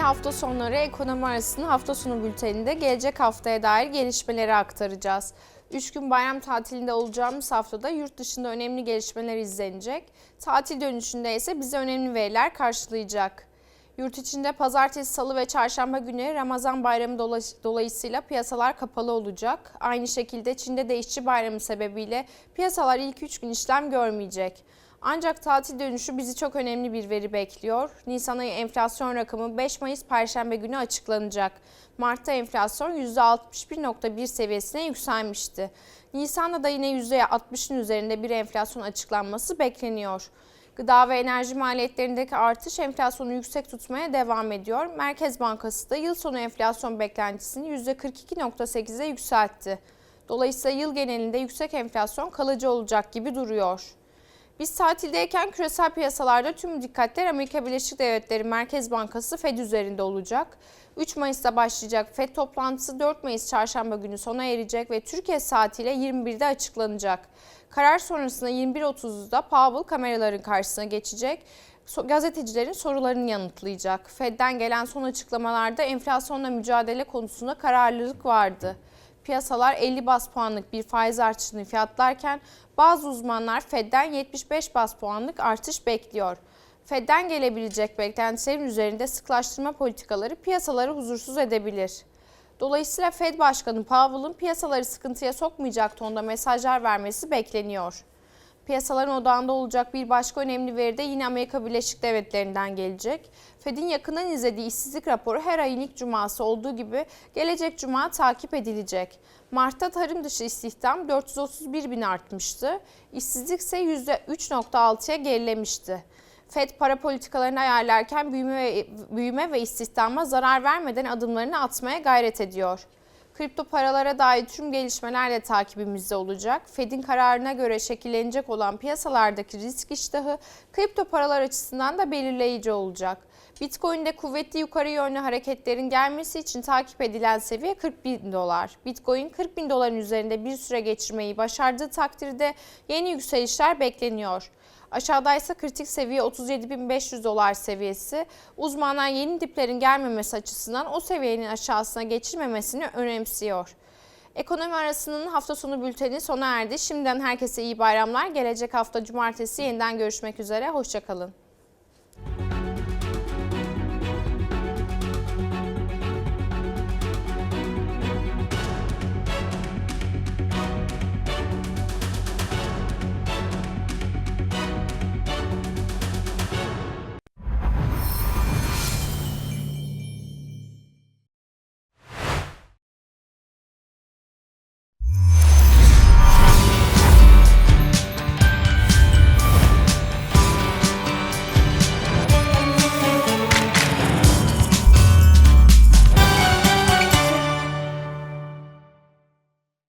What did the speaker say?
Hafta sonları ekonomi arasının hafta sonu bülteninde gelecek haftaya dair gelişmeleri aktaracağız. 3 gün bayram tatilinde olacağımız haftada yurt dışında önemli gelişmeler izlenecek. Tatil dönüşünde ise bize önemli veriler karşılayacak. Yurt içinde pazartesi, salı ve çarşamba günleri Ramazan bayramı dolayısıyla piyasalar kapalı olacak. Aynı şekilde Çin'de de işçi bayramı sebebiyle piyasalar ilk 3 gün işlem görmeyecek. Ancak tatil dönüşü bizi çok önemli bir veri bekliyor. Nisan ayı enflasyon rakamı 5 Mayıs Perşembe günü açıklanacak. Mart'ta enflasyon %61.1 seviyesine yükselmişti. Nisan'da da yine %60'ın üzerinde bir enflasyon açıklanması bekleniyor. Gıda ve enerji maliyetlerindeki artış enflasyonu yüksek tutmaya devam ediyor. Merkez Bankası da yıl sonu enflasyon beklentisini %42.8'e yükseltti. Dolayısıyla yıl genelinde yüksek enflasyon kalıcı olacak gibi duruyor. Biz tatildeyken küresel piyasalarda tüm dikkatler Amerika Birleşik Devletleri Merkez Bankası Fed üzerinde olacak. 3 Mayıs'ta başlayacak Fed toplantısı 4 Mayıs çarşamba günü sona erecek ve Türkiye saatiyle 21'de açıklanacak. Karar sonrasında 21.30'da Powell kameraların karşısına geçecek. Gazetecilerin sorularını yanıtlayacak. Fed'den gelen son açıklamalarda enflasyonla mücadele konusunda kararlılık vardı. Piyasalar 50 bas puanlık bir faiz artışını fiyatlarken bazı uzmanlar Fed'den 75 bas puanlık artış bekliyor. Fed'den gelebilecek beklentilerin üzerinde sıklaştırma politikaları piyasaları huzursuz edebilir. Dolayısıyla Fed Başkanı Powell'ın piyasaları sıkıntıya sokmayacak tonda mesajlar vermesi bekleniyor. Piyasaların odağında olacak bir başka önemli veri de yine Amerika Birleşik Devletleri'nden gelecek. Fed'in yakından izlediği işsizlik raporu her ayın ilk cuması olduğu gibi gelecek cuma takip edilecek. Mart'ta tarım dışı istihdam 431 bin artmıştı. İşsizlik ise %3.6'ya gerilemişti. Fed para politikalarını ayarlarken büyüme ve, büyüme ve istihdama zarar vermeden adımlarını atmaya gayret ediyor. Kripto paralara dair tüm gelişmeler de takibimizde olacak. Fed'in kararına göre şekillenecek olan piyasalardaki risk iştahı kripto paralar açısından da belirleyici olacak. Bitcoin'de kuvvetli yukarı yönlü hareketlerin gelmesi için takip edilen seviye 40 bin dolar. Bitcoin 40 bin doların üzerinde bir süre geçirmeyi başardığı takdirde yeni yükselişler bekleniyor. Aşağıdaysa kritik seviye 37.500 dolar seviyesi. Uzmanlar yeni diplerin gelmemesi açısından o seviyenin aşağısına geçirmemesini önemsiyor. Ekonomi arasının hafta sonu bülteni sona erdi. Şimdiden herkese iyi bayramlar. Gelecek hafta cumartesi yeniden görüşmek üzere. Hoşçakalın.